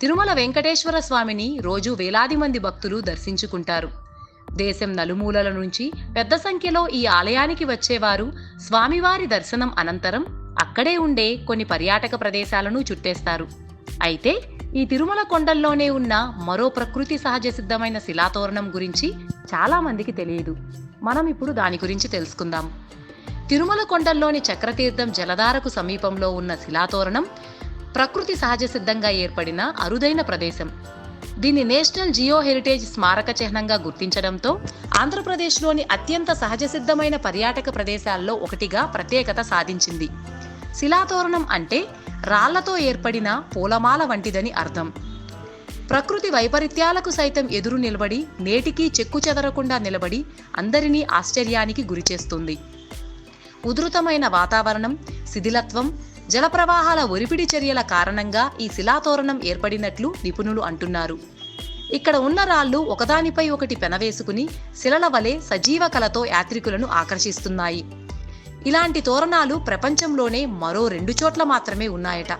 తిరుమల వెంకటేశ్వర స్వామిని రోజు వేలాది మంది భక్తులు దర్శించుకుంటారు. దేశం నలుమూలల నుంచి పెద్ద సంఖ్యలో ఈ ఆలయానికి వచ్చేవారు స్వామివారి దర్శనం అనంతరం అక్కడే ఉండే కొన్ని పర్యాటక ప్రదేశాలను చుట్టేస్తారు. అయితే ఈ తిరుమల కొండల్లోనే ఉన్న మరో ప్రకృతి సహజ సిద్ధమైన శిలాతోరణం గురించి చాలా మందికి తెలియదు. మనం ఇప్పుడు దాని గురించి తెలుసుకుందాం. తిరుమల కొండల్లోని చక్రతీర్థం జలధారకు సమీపంలో ఉన్న శిలాతోరణం ప్రకృతి సహజ సిద్ధంగా ఏర్పడిన అరుదైన ప్రదేశం. దీన్ని నేషనల్ జియో హెరిటేజ్ స్మారక చిహ్నంగా గుర్తించడంతో ఆంధ్రప్రదేశ్లోని అత్యంత సహజ సిద్ధమైన పర్యాటక ప్రదేశాల్లో ఒకటిగా ప్రత్యేకత సాధించింది. శిలాతోరణం అంటే రాళ్ళతో ఏర్పడిన పూలమాల వంటిదని అర్థం. ప్రకృతి వైపరీత్యాలకు సైతం ఎదురు నిలబడి నేటికీ చెక్కు చెదరకుండా నిలబడి అందరినీ ఆశ్చర్యానికి గురిచేస్తుంది. ఉధృతమైన వాతావరణం శిథిలత్వం జలప్రవాహాల ఒరిపిడి చర్యల కారణంగా ఈ శిలాతోరణం ఏర్పడినట్లు నిపుణులు అంటున్నారు. ఇక్కడ ఉన్న రాళ్ళు ఒకదానిపై ఒకటి పెనవేసుకుని శిలల వలె సజీవ కళతో యాత్రికులను ఆకర్షిస్తున్నాయి. ఇలాంటి తోరణాలు ప్రపంచంలోనే మరో రెండు చోట్ల మాత్రమే ఉన్నాయట.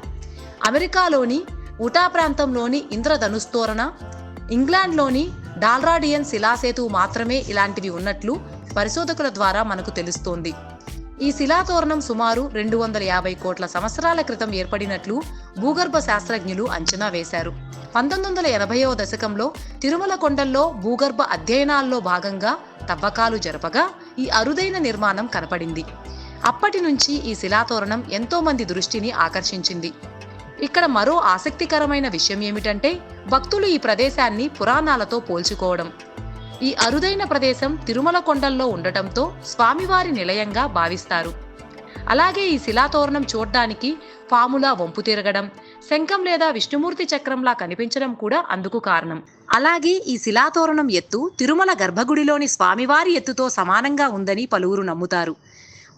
అమెరికాలోని ఉటా ప్రాంతంలోని ఇంద్రధనుస్ తోరణ ఇంగ్లాండ్లోని డాల్రాడియన్ శిలాసేతు మాత్రమే ఇలాంటివి ఉన్నట్లు పరిశోధకుల ద్వారా మనకు తెలుస్తోంది. ఈ శిలాతోరణం సుమారు రెండు వందల యాభై కోట్ల సంవత్సరాల క్రితం ఏర్పడినట్లు భూగర్భ శాస్త్రజ్ఞులు అంచనా వేశారు. పంతొమ్మిది వందల ఎనభైవ దశకంలో తిరుమల కొండల్లో భూగర్భ అధ్యయనాల్లో భాగంగా తవ్వకాలు జరపగా ఈ అరుదైన నిర్మాణం కనపడింది. అప్పటి నుంచి ఈ శిలాతోరణం ఎంతో మంది దృష్టిని ఆకర్షించింది. ఇక్కడ మరో ఆసక్తికరమైన విషయం ఏమిటంటే భక్తులు ఈ ప్రదేశాన్ని పురాణాలతో పోల్చుకోవడం. ఈ అరుదైన ప్రదేశం తిరుమల కొండల్లో ఉండటంతో స్వామివారి నిలయంగా భావిస్తారు. అలాగే ఈ శిలాతోరణం చూడ్డానికి పాములా వంపు తిరగడం శంఖం లేదా విష్ణుమూర్తి చక్రంలా కనిపించడం కూడా అందుకు కారణం. అలాగే ఈ శిలాతోరణం ఎత్తు తిరుమల గర్భగుడిలోని స్వామివారి ఎత్తుతో సమానంగా ఉందని పలువురు నమ్ముతారు.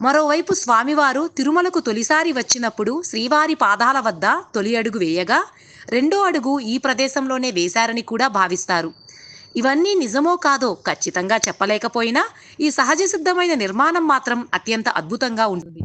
మరోవైపు స్వామివారు తిరుమలకు తొలిసారి వచ్చినప్పుడు శ్రీవారి పాదాల వద్ద తొలి అడుగు వేయగా రెండో అడుగు ఈ ప్రదేశంలోనే వేశారని కూడా భావిస్తారు. ఇవన్నీ నిజమో కాదో ఖచ్చితంగా చెప్పలేకపోయినా ఈ సహజ సిద్ధమైన నిర్మాణం మాత్రం అత్యంత అద్భుతంగా ఉంటుంది.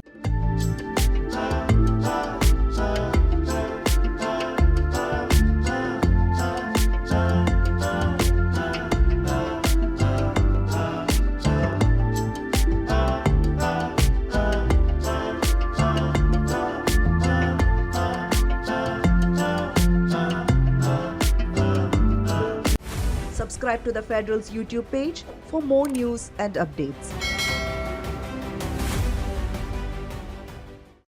Subscribe to the Federal's YouTube page for more news and updates.